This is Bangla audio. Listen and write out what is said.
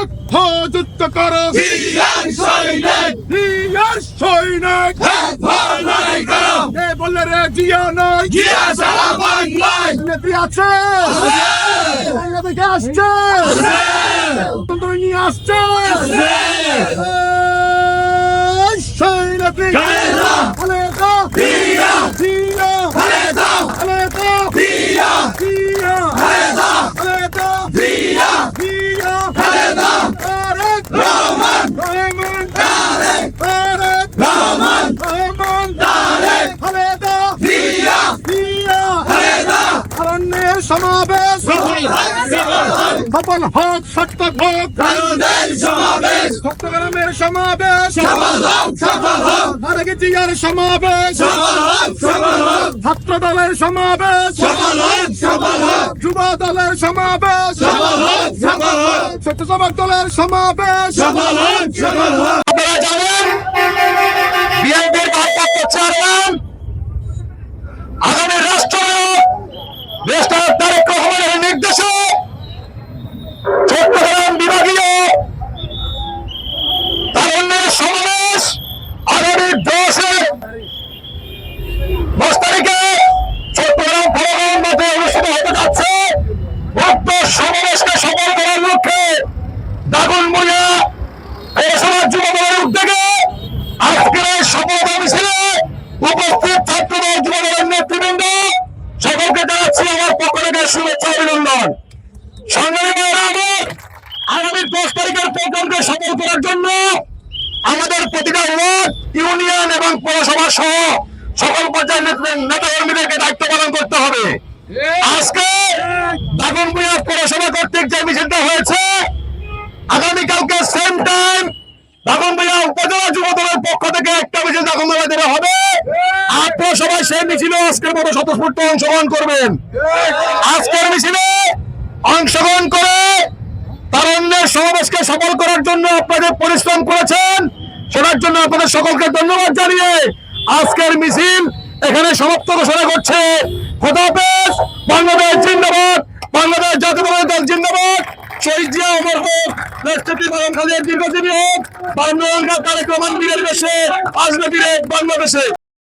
যুদ্ধ যুদ্ধ করো সৈনিক। সৈনিক বললে রে জিয়া নয়? জিয়া সারা বাংলায় নেত্রী আছে। বাংলাদেশে আসছে। তন্ত্র নিয়ে আসছে। এই সেই নেত্রী খালেদা! খালেদা! জিয়া জিয়া! খালেদা খালেদা! জিয়া জিয়া! খালেদা খালেদা! জিয়া জিয়া! খালেদা তারেক রহমান রহমান! তারেক তারেক রহমান রহমান! তারেক খালেদা! জিয়া জিয়া! খালেদা অরণ্যের সমাবেশ। সফল হোক সার্থক হোক সমাবেশ। চট্টগ্রামের সমাবেশ। জিয়ার সমাবেশ। ছাত্র দলের সমাবেশ। যুব দলের সমাবেশ। হোক স্বেচ্ছাসেবক দলের সমাবেশ সফল হোক সফল হোক আপনারা জানেন বিএনপির ভারপ্রাপ্ত চেয়ারম্যান আগামী রাষ্ট্রনায়ক দেশটার তারেক রহমানের নির্দেশে চট্টগ্রাম বিভাগীয় তারুণ্যের সমাবেশ আগামী দশে দশ তারিখে চট্টগ্রাম ফলগান মাঠে অনুষ্ঠিত হতে যাচ্ছে উক্ত সমাবেশকে সফল করার লক্ষ্যে দাগনমূল্যা পৌরসভার যুব দলের উদ্যোগে আজকের এই সফলতা মিছিলে উপস্থিত ছাত্রদল নেতৃবৃন্দ, সকলকে জানাচ্ছি আমার পক্ষ থেকে শুভেচ্ছা অভিনন্দন। সংগ্রামী আগামী দশ তারিখের প্রোগ্রামকে সফল করার জন্য আমাদের প্রতিটা ওয়ার্ড, ইউনিয়ন এবং পৌরসভা সহ সকল পর্যায়ের নেতৃ- কর্মীদেরকে দায়িত্ব পালন করতে হবে। আজকে দাগনভূঞা পৌরসভা কর্তৃক যে মিছিলটা হয়েছে, আগামীকালকে সেম টাইম দাগনভূঞা উপজেলা যুব দলের পক্ষ থেকে একটা মিছিল দেওয়া হবে। সবাই সেই মিছিলে আজকের মতো স্বতঃস্ফূর্ত অংশগ্রহণ করবেন। আজকের মিছিলে অংশগ্রহণ করে তারুণ্যের সমাবেশকে সফল করার জন্য আপনাদের পরিশ্রম করেছেন। সেটার জন্য আপনাদের সকলকে ধন্যবাদ জানিয়ে আজকের মিছিল এখানে সমাপ্ত ঘোষণা করছে। খোদাফেজ বাংলাদেশ জিন্দাবাদ, বাংলাদেশ জাতীয়তাবাদী দল জিন্দাবাদ। শহীদ জিয়া অমর হোক দীর্ঘজীবী হোক। বাংলা দেশে বাংলাদেশে।